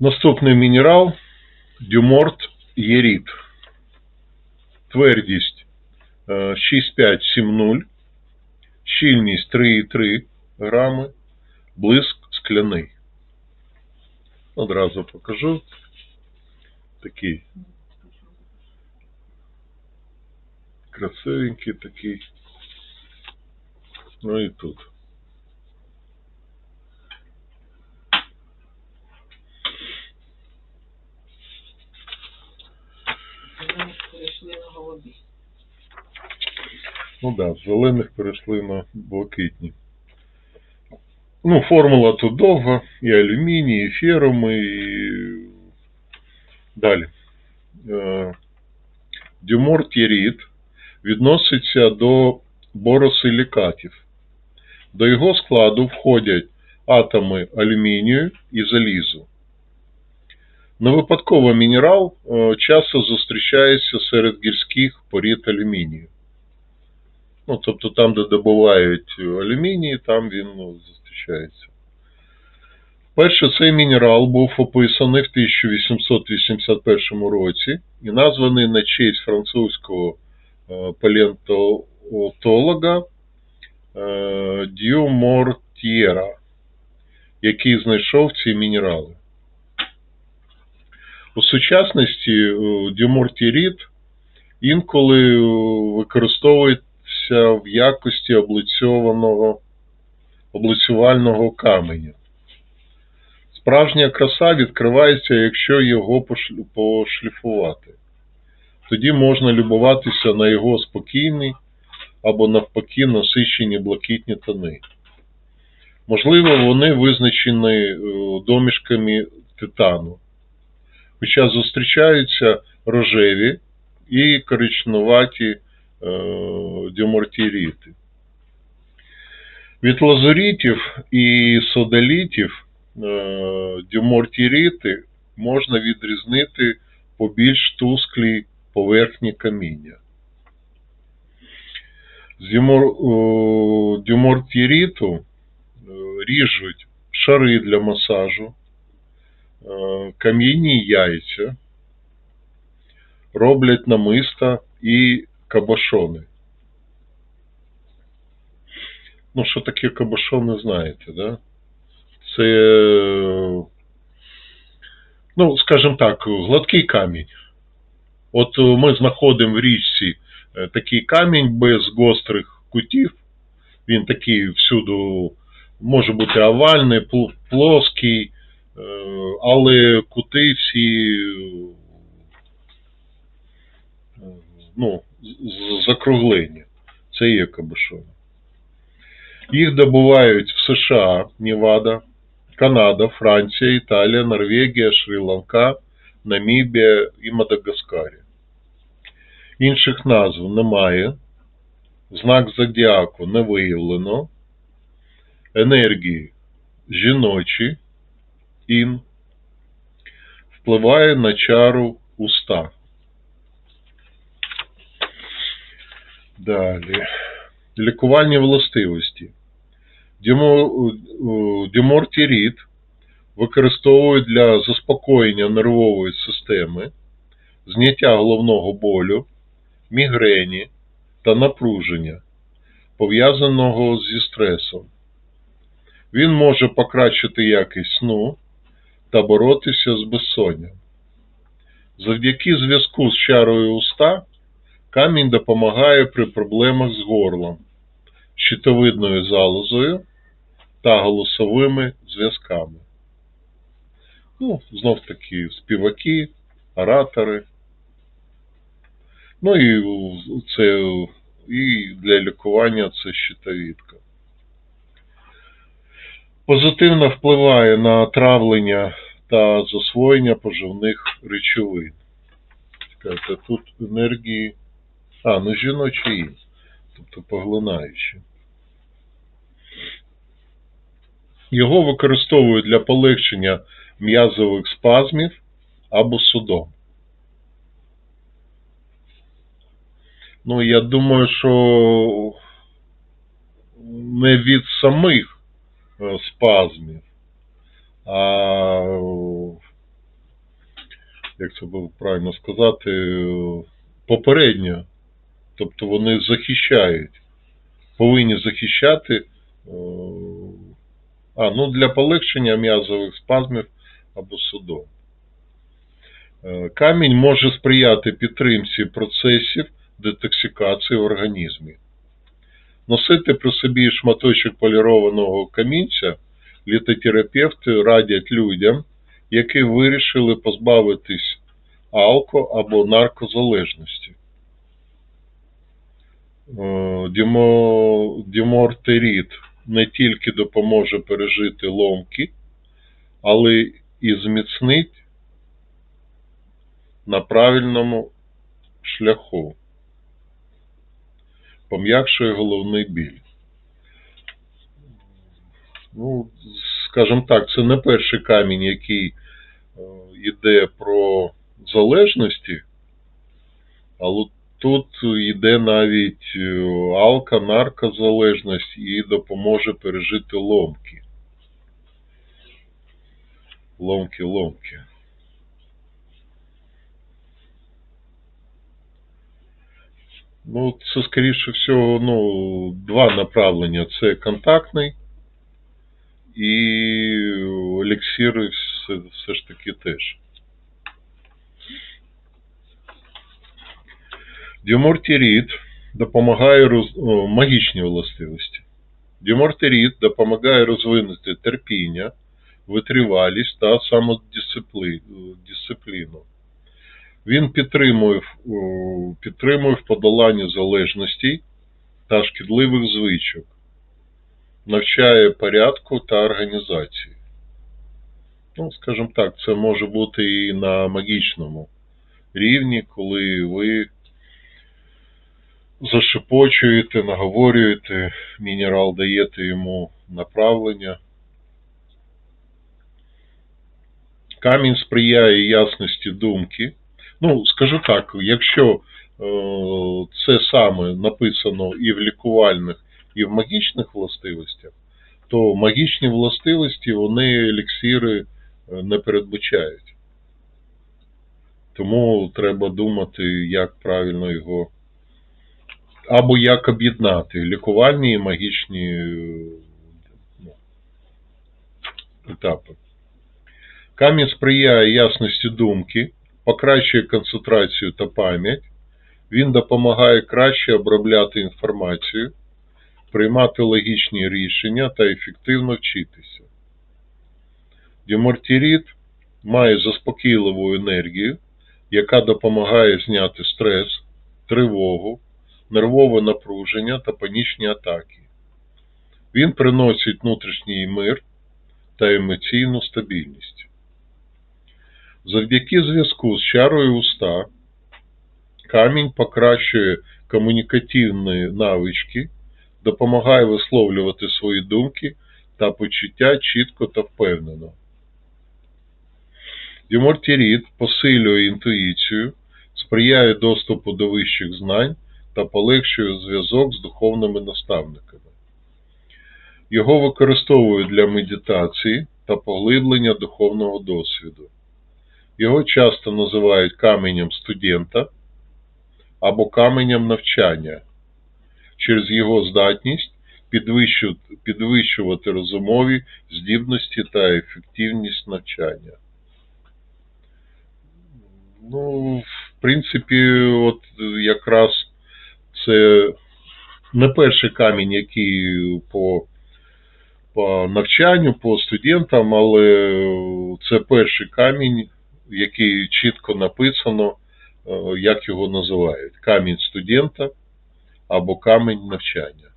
Наступний мінерал Дюморт Єріт. Твердість е, 6,570, щільність 3,3 грами, блиск скляний. Одразу покажу. Такий красивенький такий. Ну і тут. Ну да, з зелених перейшли на блакитні. Ну, формула тут довга, і алюміній, і феруми, і далі. Е, Дюмортєріт відноситься до боросилікатів. До його складу входять атоми алюмінію і залізу. Невипадково мінерал е, часто зустрічається серед гірських порід алюмінію. Ну, тобто там, де добувають алюміній, там він ну, зустрічається. Перше, цей мінерал був описаний в 1881 році і названий на честь французького е, палеонтолога е, Дю Мортієра, який знайшов ці мінерали. У сучасності е, дюмортіріт інколи е, використовується в якості облицювального каменю. Справжня краса відкривається, якщо його пошліфувати. Тоді можна любуватися на його спокійний або навпаки насичені блакитні тони. Можливо, вони визначені е, домішками титану, хоча зустрічаються рожеві і коричнуваті е, дюмортіріти. Від лазурітів і содолітів е, дюмортіріти можна відрізнити по більш тусклій поверхні каміння. З дюмор- дюмортіріту е, ріжуть шари для масажу, е, кам'яні яйця, роблять намиста і кабашони. Ну, що таке кабашони, знаєте, да? Це, ну, скажімо так, гладкий камінь. От ми знаходимо в річці е, такий камінь без гострих кутів. Він такий всюди може бути овальний, плоский, е, але кути всі е, ну, з- з- Це є кабашони. Їх добувають в США, Невада, Канада, Франція, Італія, Норвегія, Шрі-Ланка, Намібія і Мадагаскарі. Інших назв немає. Знак зодіаку не виявлено. Енергії жіночі, ін. Впливає на чару уста. Далі. Лікувальні властивості. Е, використовують для заспокоєння нервової системи, зняття головного болю, мігрені та напруження, пов'язаного зі стресом. Він може покращити якість сну та боротися з безсонням. Завдяки зв'язку з чарою уста камінь допомагає при проблемах з горлом, щитовидною залозою та голосовими зв'язками. Ну, знов таки співаки, оратори. Ну і це і для лікування це щитовідка. Позитивно впливає на травлення та засвоєння поживних речовин. Тут енергії. А, ну жіночі є, тобто поглинаючі. Його використовують для полегшення м'язових спазмів або судом. Ну, я думаю, що не від самих е, спазмів, а як це було правильно сказати, е, попередньо. Тобто вони захищають, повинні захищати, е, а, ну для полегшення м'язових спазмів або судом. Е, Камінь може сприяти підтримці процесів детоксикації в організмі. Носити при собі шматочок полірованого камінця літотерапевти радять людям, які вирішили позбавитись алко або наркозалежності. Е, дімо- Дімортеріт не тільки допоможе пережити ломки, але і зміцнить на правильному шляху. Пом'якшує головний біль. Ну, скажімо так, це не перший камінь, який е, йде про залежності, але тут йде навіть е, алка, наркозалежність і допоможе пережити ломки. Ломки, ломки. Ну, це, скоріше всього, ну, два направлення. Це контактний і еліксири все, все ж таки теж. Діомортірід допомагає роз... магічні властивості. Діомортирід допомагає розвинути терпіння, витривалість та самодисципліну. Він підтримує, підтримує в подоланні залежностей та шкідливих звичок, навчає порядку та організації. Ну, скажімо так, це може бути і на магічному рівні, коли ви зашепочуєте, наговорюєте, мінерал даєте йому направлення. Камінь сприяє ясності думки. Ну, скажу так, якщо е, це саме написано і в лікувальних, і в магічних властивостях, то магічні властивості вони еліксири е, не передбачають. Тому треба думати, як правильно його або як об'єднати лікувальні і магічні е, ну, етапи. Камінь сприяє ясності думки, покращує концентрацію та пам'ять. Він допомагає краще обробляти інформацію, приймати логічні рішення та ефективно вчитися. Дімортірід має заспокійливу енергію, яка допомагає зняти стрес, тривогу, нервове напруження та панічні атаки. Він приносить внутрішній мир та емоційну стабільність. Завдяки зв'язку з чарою уста камінь покращує комунікативні навички, допомагає висловлювати свої думки та почуття чітко та впевнено. Дімортірід посилює інтуїцію, сприяє доступу до вищих знань та полегшує зв'язок з духовними наставниками. Його використовують для медитації та поглиблення духовного досвіду. Його часто називають каменем студента або каменем навчання через його здатність підвищувати розумові здібності та ефективність навчання. Ну, в принципі, от якраз це не перший камінь, який по, по навчанню, по студентам, але це перший камінь, який чітко написано, е, як його називають. Камінь студента або камінь навчання.